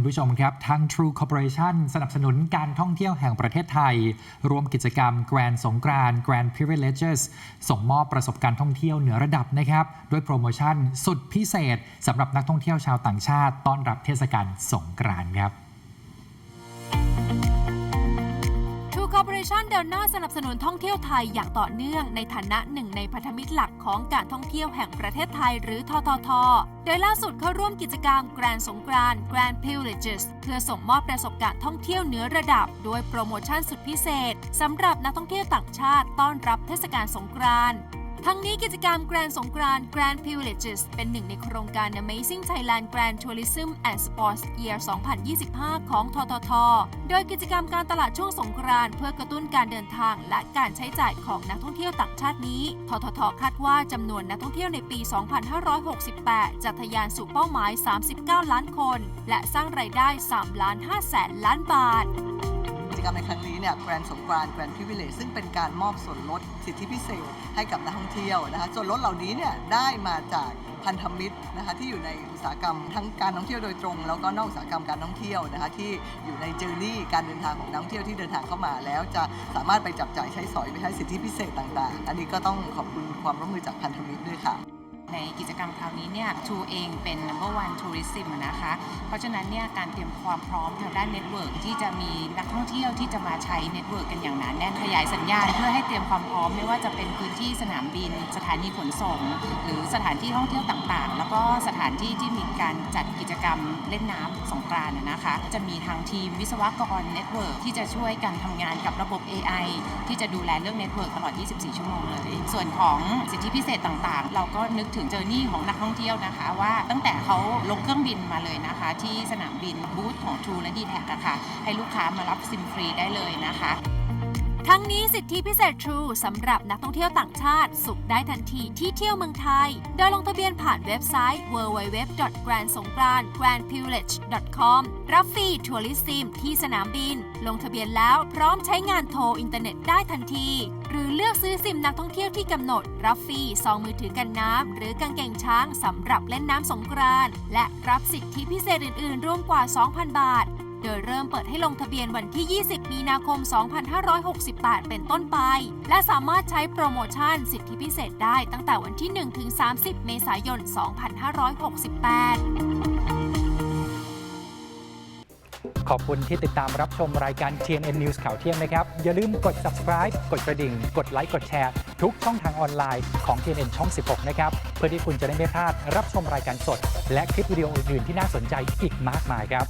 คุณผู้ชมครับทาง True Corporation สนับสนุนการท่องเที่ยวแห่งประเทศไทย รวมกิจกรรม Grand สงกราน Grand Privileges ส่งมอบประสบการณ์ท่องเที่ยวเหนือระดับนะครับ ด้วยโปรโมชั่นสุดพิเศษสำหรับนักท่องเที่ยวชาวต่างชาติ ต้อนรับเทศกาลสงกรานครับ ร์ชันเดินหน้าสนับสนุนท่องเที่ยวไทยอย่างต่อเนื่องในฐานะหนึ่งในพันธมิตรหลักของการท่องเที่ยวแห่งประเทศไทยหรือททท โดยล่าสุดเข้าร่วมกิจกรรมแกรนสงกราน Grand Privileges เพื่อส่งมอบประสบการณ์ท่องเที่ยวเหนือระดับด้วยโปรโมชั่นสุดพิเศษสำหรับนักท่องเที่ยวต่างชาติต้อนรับเทศกาลสงกรานต์ ทั้งนี้กิจกรรม Grand สงกรานต์ Grand Privileges เป็นหนึ่งในโครงการ Amazing Thailand Grand Tourism and Sports Year 2025 ของททท โดยกิจกรรมการตลาดช่วงสงกรานต์เพื่อกระตุ้นการเดินทางและการใช้จ่ายของนักท่องเที่ยวต่างชาตินี้ ททท คาดว่าจำนวนนักท่องเที่ยวในปี 2568 จะทะยานสู่เป้าหมาย 39 ล้านคน และสร้างรายได้ 3 ล้าน5แสนล้านบาท กิจกรรมในครั้งนี้เนี่ยแกรนสงกรานแกรนพิเวเลซึ่งเป็นการมอบส่วนลดสิทธิพิเศษให้กับนักท่องเที่ยวนะคะส่วนลดเหล่านี้เนี่ยได้มาจากพันธมิตรนะคะที่อยู่ในอุตสาหกรรมทั้งการท่องเที่ยวโดยตรง แล้วก็นอกอุตสาหกรรมการท่องเที่ยวนะคะที่อยู่ในเจอร์นี่การเดินทางของนักท่องเที่ยวที่เดินทางเข้ามาแล้วจะสามารถไปจับจ่ายใช้สอยไปใช้สิทธิพิเศษต่างๆ อันนี้ก็ต้องขอบคุณความร่วมมือจากพันธมิตรด้วยค่ะ กิจกรรมคราวนี้เนี่ยทูเองเป็น number one tourism นะคะ เพราะฉะนั้นเนี่ยการเตรียมความพร้อมทางด้านเน็ตเวิร์กที่จะมีนักท่องเที่ยวที่จะมาใช้เน็ตเวิร์กกันอย่างหนาแน่นขยายสัญญาณเพื่อให้เตรียมความพร้อมไม่ว่าจะเป็นพื้นที่สนามบิน สถานีขนส่ง หรือสถานที่ท่องเที่ยวต่างๆ แล้วก็สถานที่ที่มีการจัดกิจกรรมเล่นน้ำสงกรานต์นะคะ จะมีทางทีมวิศวกรเน็ตเวิร์กที่จะช่วยกันทำงานกับระบบ AI ที่จะดูแลเรื่องเน็ตเวิร์กตลอด 24 ชั่วโมงเลย ส่วนของสิทธิพิเศษต่างๆ เราก็นึกถึงเจอร์นี่ของนักท่องเที่ยวนะคะว่าตั้งแต่เขาลงเครื่องบินมาเลยนะคะ ที่สนามบินบูธของ True และ d t แทอะค่ะให้ลูกค้ามารับซิมฟรีได้เลยนะคะ ทั้งนี้สิทธิพิเศษ True สำหรับนักท่องเที่ยวต่างชาติ สุขได้ทันทีที่เที่ยวเมืองไทย โดยลงทะเบียนผ่านเว็บไซต์ www.grandsongkran.grandprivilege.com รับฟรีทัวริซิมที่สนามบิน ลงทะเบียนแล้วพร้อมใช้งานโทรอินเทอร์เน็ตได้ทันที หรือเลือกซื้อซิมนักท่องเที่ยวที่กำหนด รับฟรีซองมือถือกันน้ำหรือกางเกงช้างสำหรับเล่นน้ำสงกรานต์และรับสิทธิพิเศษอื่น ๆรวมกว่า 2,000 บาท โดยเริ่มเปิดให้ลงทะเบียนวันที่ 20 มีนาคม 2568 เป็นต้นไป และสามารถใช้โปรโมชั่นสิทธิพิเศษได้ตั้งแต่วันที่ 1 ถึง 30 เมษายน 2568ขอบคุณที่ติดตามรับชมรายการ TNN News ข่าวเที่ยงนะครับ อย่าลืมกด subscribe กดกระดิ่ง กดไลค์ กดแชร์ ทุกช่องทางออนไลน์ของ TNN ช่อง 16 นะครับ เพื่อที่คุณจะได้ไม่พลาดรับชมรายการสด และคลิปวิดีโออื่นๆที่น่าสนใจอีกมากมายครับ